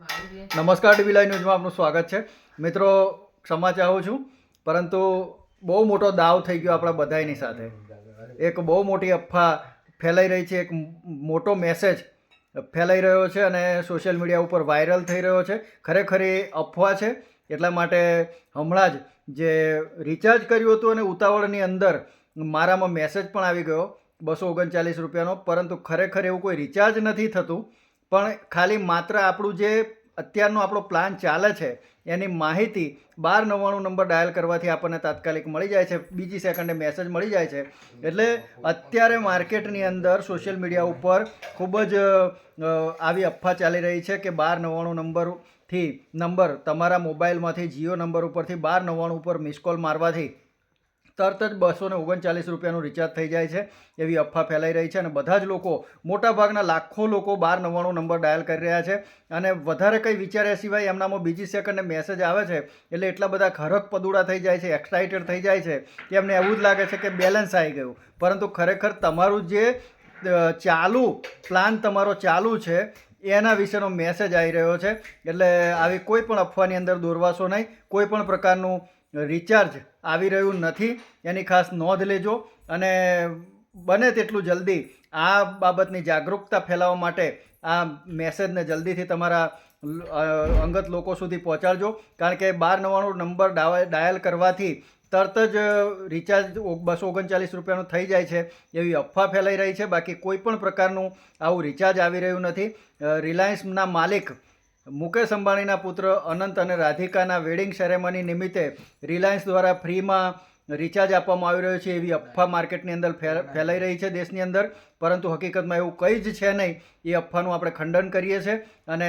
નમસ્કાર TV live ન્યૂઝમાં આપનું સ્વાગત છે. મિત્રો ક્ષમા ચાહું છું, પરંતુ બહુ મોટો દાવ થઈ ગયો આપણા બધાની સાથે. એક બહુ મોટી અફવા ફેલાઈ રહી છે, એક મોટો મેસેજ ફેલાઈ રહ્યો છે અને સોશિયલ મીડિયા ઉપર વાયરલ થઈ રહ્યો છે. ખરેખર એ અફવા છે, એટલા માટે હમણાં જ જે રિચાર્જ કર્યું હતું અને ઉતાવળની અંદર મારામાં મેસેજ પણ આવી ગયો, બસો ઓગણચાલીસ રૂપિયાનો, પરંતુ ખરેખર એવું કોઈ રિચાર્જ નથી થતું. પણ ખાલી માત્ર આપણું જે અત્યારનો આપણો પ્લાન ચાલે છે, એની માહિતી બાર નવ્વાણું નંબર ડાયલ કરવાથી આપણને તાત્કાલિક મળી જાય છે, બીજી સેકન્ડે મેસેજ મળી જાય છે. એટલે અત્યારે માર્કેટની અંદર સોશિયલ મીડિયા ઉપર ખૂબ જ આવી અફવા ચાલી રહી છે કે બાર નવ્વાણું નંબરથી નંબર તમારા મોબાઈલમાંથી જીઓ નંબર ઉપરથી બાર નવ્વાણું ઉપર મિસ કોલ મારવાથી તરત જ બસો ને ઓગણચાલીસ રૂપિયાનું રિચાર્જ થઈ જાય છે. એવી અફવા ફેલાઈ રહી છે અને બધા જ લોકો, મોટાભાગના લાખો લોકો બાર નવ્વાણું નંબર ડાયલ કરી રહ્યા છે અને વધારે કંઈ વિચાર્યા સિવાય એમનામાં બીજી સેકન્ડને મેસેજ આવે છે એટલે એટલા બધા ખરક પદુડા થઈ જાય છે એક્સાઇટેડ થઈ જાય છે કે એમને એવું જ લાગે છે કે બેલેન્સ આવી ગયું. પરંતુ ખરેખર તમારું જે ચાલુ પ્લાન તમારો ચાલુ છે, એના વિશેનો મેસેજ આવી રહ્યો છે. એટલે આવી કોઈ પણ અફવાની અંદર દોરવાશો નહીં. કોઈ પણ પ્રકારનું રિચાર્જ આવી રહ્યું નથી. એની ખાસ નોંધ લેજો અને બને તેટલું જલ્દી આ બાબતની જાગૃતતા ફેલાવવા માટે આ મેસેજને જલ્દીથી તમારા અંગત લોકો સુધી પહોંચાડજો. કારણ કે બાર નવ્વાણું નંબર ડાયલ કરવાથી તરત જ રિચાર્જ બસો ઓગણચાલીસ રૂપિયાનું થઈ જાય છે. એવી અફવા ફેલાઈ રહી છે. બાકી કોઈ પણ પ્રકારનું આવું રિચાર્જ આવી રહ્યું નથી. રિલાયન્સના માલિક મુકેશ અંબાણીના પુત્ર અનંત અને રાધિકાના વેડિંગ સેરેમની નિમિત્તે રિલાયન્સ દ્વારા ફ્રીમાં રિચાર્જ આપવામાં આવી રહ્યો છે એવી અફવા માર્કેટની અંદર ફેલાઈ રહી છે દેશની અંદર. પરંતુ હકીકતમાં એવું કંઈ જ છે નહીં, એ અફવાનું આપણે ખંડન કરીએ છીએ. અને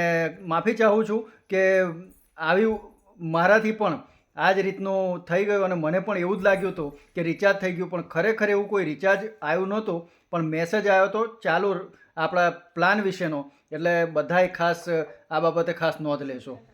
માફી ચાહું છું કે આવી મારાથી પણ આ જ રીતનું થઈ ગયું અને મને પણ એવું જ લાગ્યું હતું કે રિચાર્જ થઈ ગયું. પણ ખરેખર એવું કોઈ રિચાર્જ આવ્યું નહોતું. પણ મેસેજ આવ્યો હતો ચાલુ આપણા પ્લાન વિશેનો. એટલે બધાએ ખાસ આ બાબતે ખાસ નોંધ લેશો.